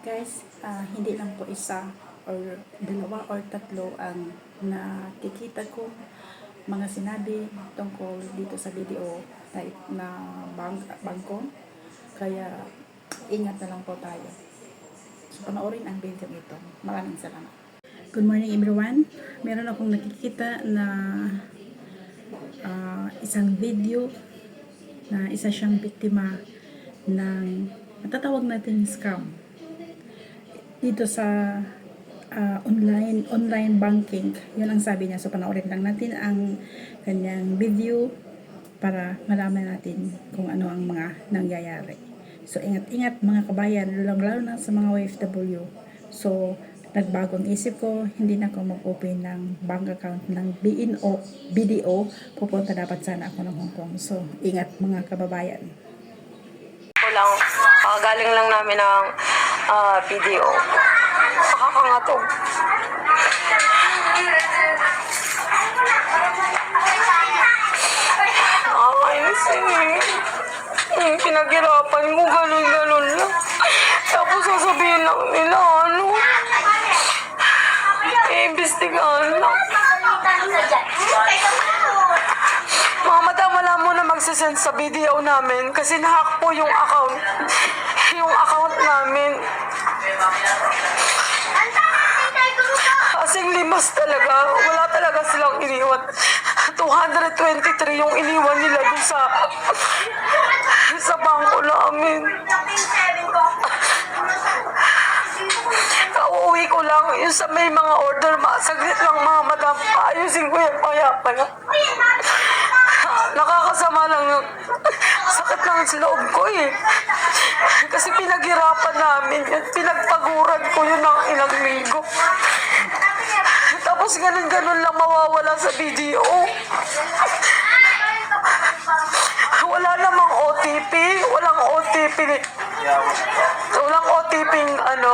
Guys, ah, hindi lang po isa or dalawa or tatlo ang nakikita ko mga sinabi tungkol dito sa video type na bang bangko. Kaya ingat na lang po tayo. So panoorin ang video ito. Maraming salamat. Good morning everyone. Meron akong nakikita na ah, isang video na isa siyang biktima ng matatawag natin scam dito sa ah, online online banking. Yun ang sabi niya. So panoorin lang natin ang kanyang video para malaman natin kung ano ang mga nangyayari. So ingat-ingat mga kabayan. Lalo na sa mga OFW so nagbago ang isip ko hindi na ako mag-open ng bank account ng BNO BDO pupunta dapat sana ako ng Hong Kong. So ingat mga kababayan. Ko lang, ah, galing lang namin ng ah, video. Nakakangatog. Nakakainis eh. Hmm, Pinaghirapan ko, ganun-ganun lang. Tapos sasabihin lang nila, ano, iimbestigahan lang. Mga madam, wala mo na magsisend sa video namin kasi nahack po yung account. Yung account namin. Kasing limas talaga. Wala talaga silang iniwan. 223 yung iniwan nila dun sa sa bangko namin. Kauwi ko lang yung sa may mga order. Ma, lang mga madam. Ayusin ko yan. Kaya pala. Nakakasama lang yung sakit ng loob ko eh. Kasi pinaghirapan namin yun. Pinagpaguran ko yun ng ilang linggo. Tapos ganun-ganun lang mawawala sa video. Wala namang OTP. Walang OTP. Walang OTP ano.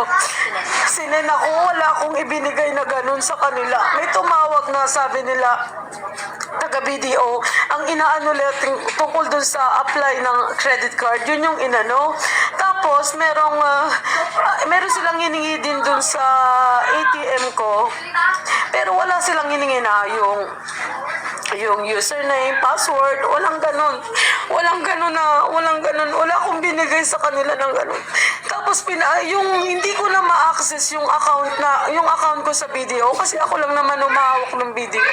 Sinin ako. Wala akong ibinigay na ganun sa kanila. May tumawag na sabi nila taga BDO, ang inaano natin tungkol dun sa apply ng credit card, yun yung inano. Tapos, merong, ah, meron silang hiningi din dun sa ATM ko, pero wala silang hiningi na yung yung username, password, walang ganun. Walang ganun na, walang ganun. Wala akong binigay sa kanila ng ganun. Tapos pina, yung hindi ko na ma-access yung account na, yung account ko sa video kasi ako lang naman umahawak ng video.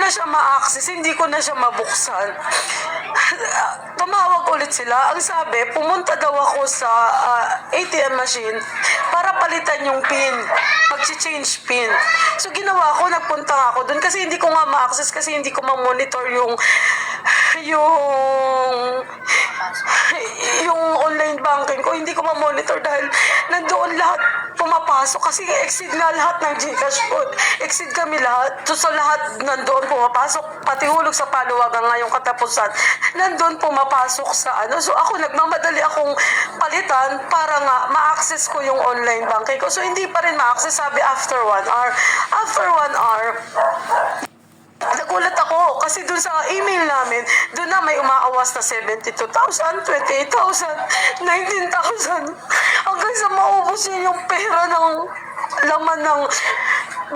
Na siya ma-access, hindi ko na siya mabuksan. Tumawag ulit sila. Ang sabi, pumunta daw ako sa ah, ATM machine para palitan yung PIN. Mag-change PIN. So ginawa ko, nagpunta ako doon kasi hindi ko nga ma-access kasi hindi ko ma-monitor yung yung yung online banking ko, hindi ko ma-monitor dahil nandoon lahat pumapasok kasi exceed nga lahat ng Gcash ko. Exceed kami lahat. So sa lahat nandoon pumapasok, pati hulog sa paluwagan nga yung katapusan, nandoon pumapasok sa ano. So ako nagmamadali akong palitan para nga ma-access ko yung online banking ko. So hindi pa rin ma-access, sabi after one hour. After one hour, Nagulat ako kasi dun sa email namin, dun na may umaawas na 72,000, 28,000, 19,000. Hanggang sa maubos niya yung pera ng laman ng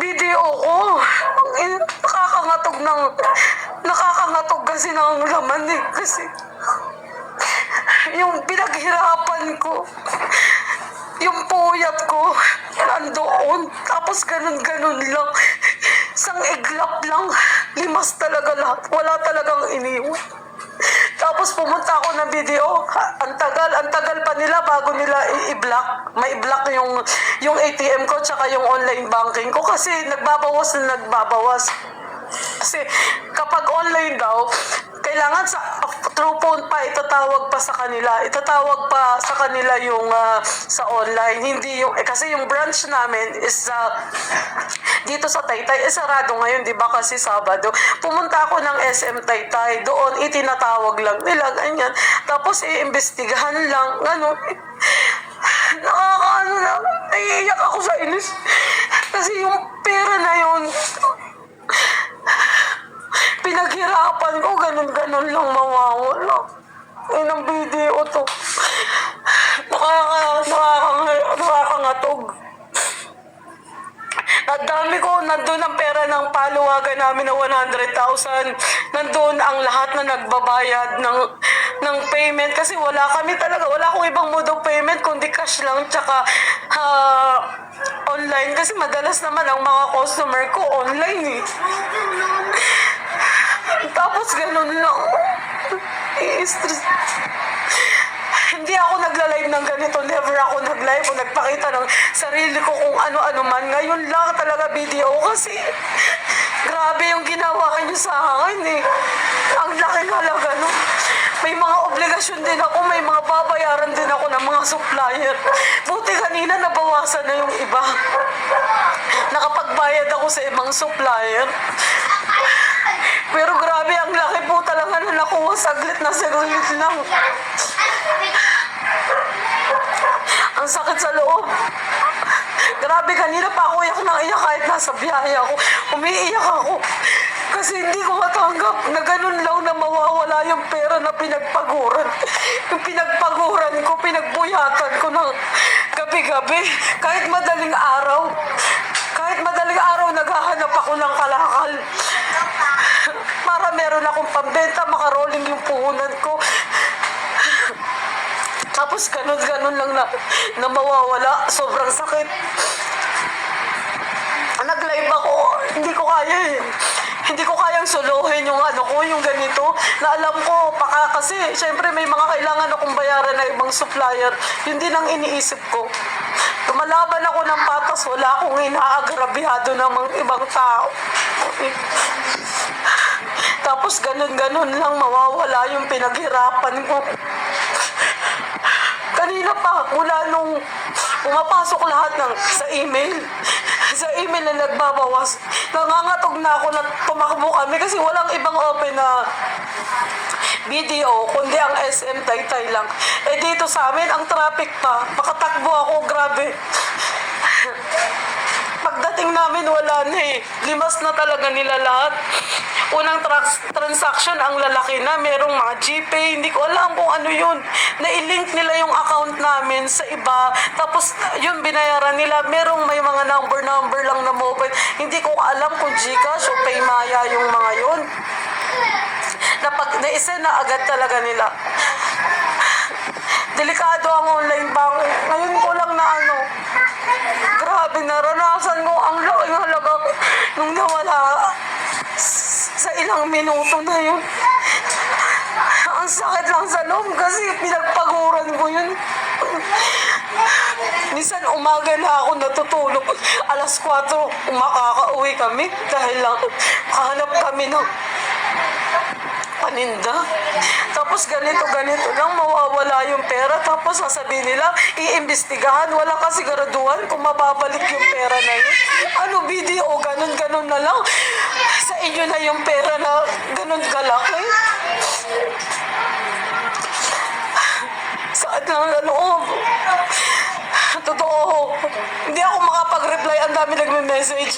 video ko. Nakakangatog ng... Nakakagatog kasi ng laman eh. Kasi yung pinaghirapan ko, yung puyat ko, nandoon. Tapos ganun-ganun lang. Isang iglap lang. Limas talaga lahat. Wala talagang iniwan. Tapos pumunta ako ng video. Ang tagal, ang tagal pa nila bago nila i-block. May block yung, yung ATM ko tsaka yung online banking ko kasi nagbabawas na nagbabawas. Kasi kapag online daw, kailangan sa through phone pa itatawag pa sa kanila. Itatawag pa sa kanila yung ah, sa online. Hindi yung eh, kasi yung branch namin is sa dito sa Taytay, eh sarado ngayon, di ba kasi Sabado. Pumunta ako ng SM Taytay, doon itinatawag lang nila, ganyan. Tapos iimbestigahan lang, ano. Nakakaano na, naiiyak ako sa inis. Kasi yung pera na yun, pinaghirapan ko, ganun-ganun lang mawawala. Ay, ng video to. Nakaka, nakaka, patog. Ang dami ko, nandun ang pera ng paluwagan namin na 100,000. Nandun ang lahat na nagbabayad ng, ng payment. Kasi wala kami talaga, wala akong ibang mode of payment, kundi cash lang, tsaka ah, online. Kasi madalas naman ang mga customer ko online eh. Tapos ganun lang. I-stress. Hindi ako nagla-live ng ganito. Never ako nag-live o nagpakita ng sarili ko kung ano-ano man. Ngayon lang talaga video kasi grabe yung ginawa niyo sa akin eh. Ang laking halaga no. May mga obligasyon din ako, may mga babayaran din ako ng mga supplier. Buti kanina nabawasan na yung iba. Nakapagbayad ako sa ibang supplier. Pero grabe, ang laki po talaga na nakuha saglit na saglit lang. Ang sakit sa loob. Grabe, kanina pa ako iyak na iyak kahit nasa biyahe ako. Umiiyak ako. Kasi hindi ko matanggap na ganun lang na mawawala yung pera na pinagpaguran. Yung pinagpaguran ko, pinagbuyatan ko ng gabi-gabi. Kahit madaling araw. Kahit madaling araw, naghahanap ako ng kalakal. Para meron akong pambenta, makarolling yung puhunan ko. Tapos ganun-ganun lang na, na mawawala. Sobrang sakit. Nag-live ako. Hindi ko kaya eh. Hindi ko kayang suluhin yung ano ko, yung ganito. Na alam ko, baka kasi, syempre may mga kailangan akong bayaran na ibang supplier. Yun din ang iniisip ko. Lumalaban ako ng patas, wala akong inaagrabihado ng mga ibang tao. Tapos ganun-ganun lang mawawala yung pinaghirapan ko. Kanina pa, mula nung pumapasok lahat ng sa email, sa email na nagbabawas, nangangatog na ako na tumakbo kami kasi walang ibang open na video, kundi ang SM Taytay lang. Eh dito sa amin, ang traffic pa, makatakbo ako, grabe. Pagdating namin, wala na eh. Limas na talaga nila lahat. Unang trans- transaction, ang lalaki na, merong mga GPay, hindi ko alam kung ano yun. Na-link nila yung account namin sa iba, tapos yun binayaran nila, merong may mga number-number lang na mobile. Hindi ko alam kung Gcash o Paymaya yung mga yun. Napag, na-isend na agad talaga nila. Delikado ang online banking. Ngayon ko lang na ano, grabe, naranasan ko ang laking halaga nung nawala sa ilang minuto na yun. Ang sakit lang sa loob kasi pinagpaguran ko yun. Minsan umaga na ako natutulog. Alas 4, makakauwi kami dahil lang hanap kami ng paninda. Tapos ganito, ganito lang, mawawala yung pera. Tapos sasabihin nila, iimbestigahan. Wala kasi siguraduhan kung mababalik yung pera na yun. Ano, video, ganun, ganun na lang. Sa inyo na yung pera na ganun kalaki. Sakit lang na loob. Totoo. Hindi ako makapag-reply. Ang dami nagme-message.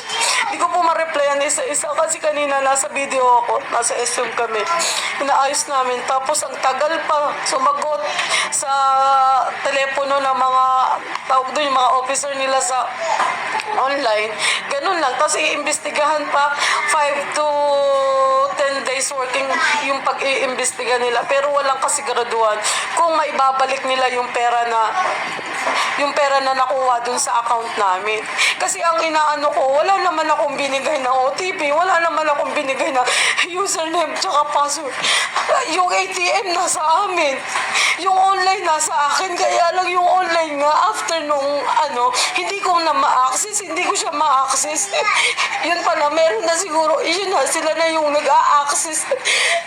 Hindi ko po ma-replyan isa-isa kasi kanina nasa video ako. Nasa SM kami. Inaayos namin. Tapos ang tagal pa sumagot sa telepono ng mga tawag doon yung mga officer nila sa online. Ganun lang. Tapos iimbestigahan pa 5 to 10 days working yung pag-iimbestiga nila. Pero walang kasiguraduhan kung maibabalik nila yung pera na yung pera na nakuha dun sa account namin. Kasi ang inaano ko, wala naman akong binigay na OTP, wala naman akong binigay na username tsaka password. Yung ATM nasa amin. Yung online nasa akin, kaya lang yung online nga after nung ano, hindi ko na ma-access, hindi ko siya ma-access. Yun pala, meron na siguro, yun na, sila na yung nag-a-access,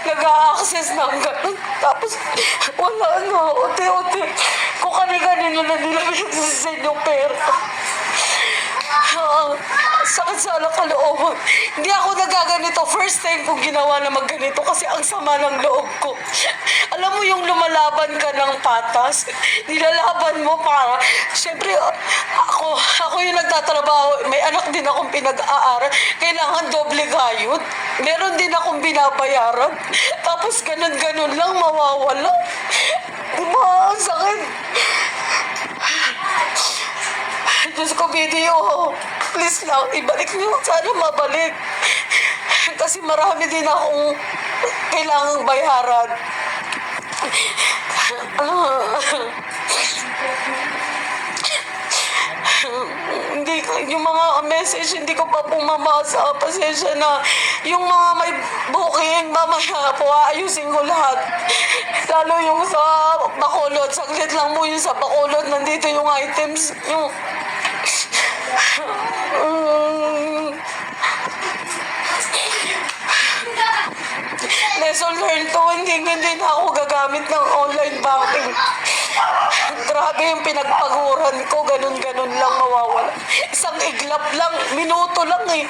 nag-a-access ng ganun. Tapos, wala na, uti-uti. Kung kani-kanino na nila pinag-send yung pera. Ah, sakit sa alang kalooban. Hindi ako nagaganito. First time kong ginawa na magganito kasi ang sama ng loob ko. Alam mo yung lumalaban ka ng patas, nilalaban mo para, syempre, ako, ako yung nagtatrabaho, may anak din akong pinag-aaral, kailangan doble gayod. Meron din akong binabayaran. Tapos ganun-ganun lang, mawawala. Diba? Ang sakit. Diyos ko, video. Please lang, ibalik niyo. Sana mabalik. Kasi marami din akong kailangang bayaran. Hindi yung mga message hindi ko pa pumamasa. Pasensya na. Yung mga may booking, mamaya po, ayusin ko lahat. Lalo yung sa Bacolod. Saglit lang mo yung sa Bacolod. Nandito yung items. Yung... Lesson learned to, hindi, hindi na ako gagamit ng online banking. Grabe yung pinagpaguran ko, ganun-ganun lang mawawala. Isang iglap lang, minuto lang eh.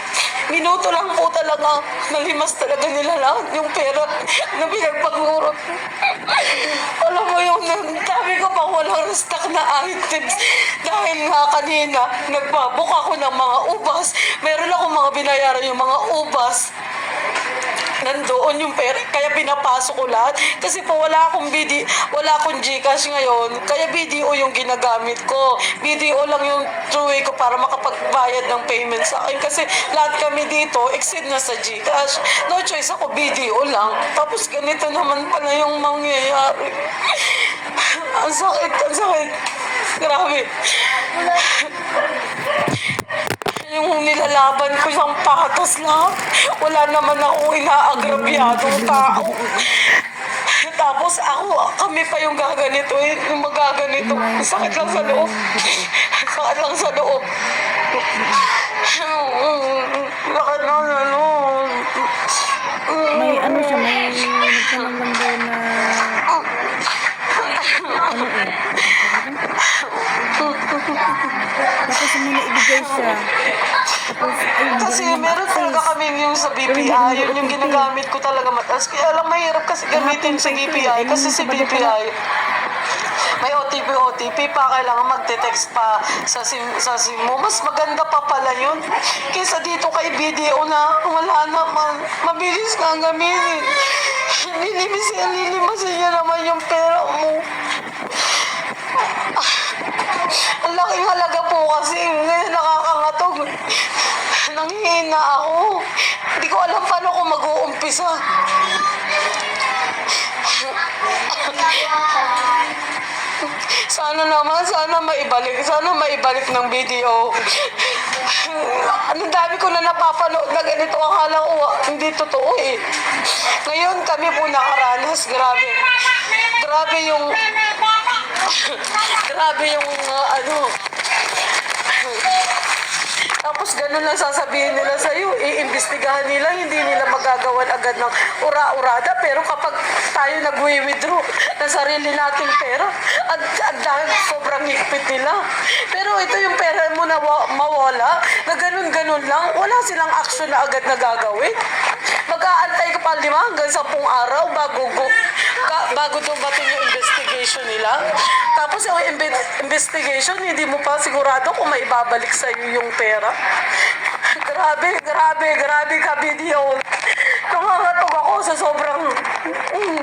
Minuto lang po talaga, nalimas talaga nila lahat yung pera na pinagpaguran. Alam mo yung sabi ko pa walang stock na items. Dahil nga kanina, nagbabook ako ng mga ubas. Meron ako mga binayaran yung mga ubas nandoon yung pera, kaya pinapasok ko lahat. Kasi po wala akong BD, wala akong Gcash ngayon, kaya BDO yung ginagamit ko. BDO lang yung true way ko para makapagbayad ng payment sa akin. Kasi lahat kami dito, exceed na sa Gcash. No choice ako, BDO lang. Tapos ganito naman pala yung mangyayari. ang sakit, ang sakit. Grabe yung nilalaban ko yung patas lang. Wala naman akong inaagrabyadong tao. Tapos ako, kami pa yung gaganito, eh, yung magaganito. Sakit lang sa loob. Sakit lang sa loob. Sakit lang sa loob. May ano siya, may nagtanong lang na ano eh. Tapos may naibigay siya. Tapos, ayun, Kasi meron talaga kaming yung sa BPI, yun yung ginagamit ko talaga mataas. Kaya alam, mahirap kasi gamitin sa BPI. Kasi si BPI, may OTP, OTP pa, kailangan magte-text pa sa sim, sa sim mo. Mas maganda pa pala yun. Kaysa dito kay BDO na wala naman. Mabilis nga ang gamitin. Lilimisin, lilimasin niya naman yung pera mo. Ang laking halaga po kasi ngayon nakakagatog. Nanghihina ako. Hindi ko alam paano ko mag-uumpisa. Sana naman, sana maibalik. Sana maibalik ng video. Ang dami ko na napapanood na ganito. Akala ko, ah, hindi totoo eh. Ngayon kami po nakaranas. Grabe. Grabe yung... Grabe yung uh, ano... Tapos ganun lang sasabihin nila sa iyo, iimbestigahan nila, hindi nila magagawan agad ng ura-urada. Pero kapag tayo nag-withdraw ng sarili nating pera, at, at dahil sobrang higpit nila. Pero ito yung pera mo na wa- mawala, na ganun-ganun lang, wala silang action na agad na gagawin. Mag-aantay ka pa lima hanggang sampung araw bago go, ka, bago dumating yung investigation nila. Tapos yung investigation, hindi mo pa sigurado kung may babalik sa iyo yung pera. grabe, grabe, grabe ka video. Nangangatog ako sa sobrang... Mm,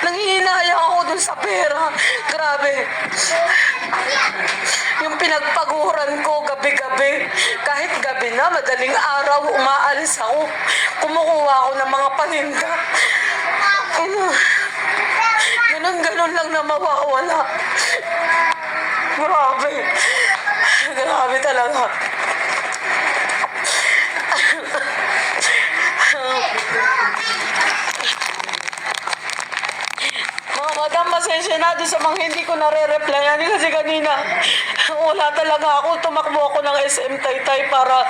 nangihinaya ako dun sa pera. Grabe. Yung pinagpaguran ko gabi-gabi. Kahit gabi na, madaling araw, umaalis ako. Kumukuha ako ng mga paninda. Ano? Ganon-ganon lang na mawawala. Grabe. Grabe talaga. Mga madam, pasensya na doon sa mga hindi ko nare-replyan kasi kanina wala talaga ako. Tumakbo ako ng SM Taytay para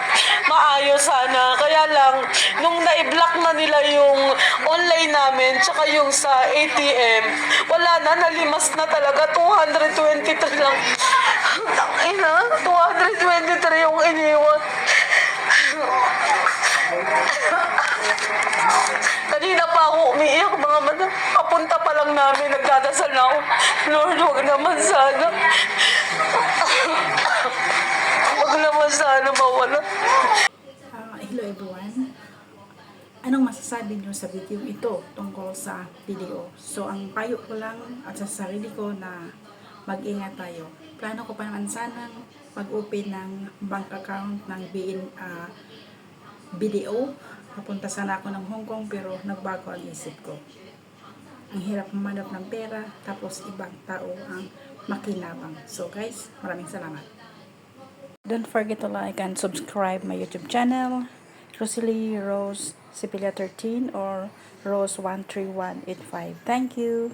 maayos sana. Kaya lang, nung na-block na nila yung online namin tsaka yung sa ATM, wala na, nalimas na talaga. 223 lang. Ina, 223 yung iniwan. Kanina pa ako umiiyak mga madam. Papunta pa lang namin, nagdadasal na ako. Lord, huwag naman sana. Huwag naman sana mawala. Ah, hello everyone. Anong masasabi niyo sa video ito tungkol sa video? So, ang payo ko lang at sa sarili ko na mag-ingat tayo. Plano ko pa naman sanang mag-open ng bank account ng BN, ah, BDO. Papunta sana ako ng Hong Kong pero nagbago ang isip ko. Ang hirap manap ng pera tapos ibang tao ang makinabang. So guys, maraming salamat. Don't forget to like and subscribe my YouTube channel, Rosalie Rose Sipilia 13 or Rose 13185. Thank you.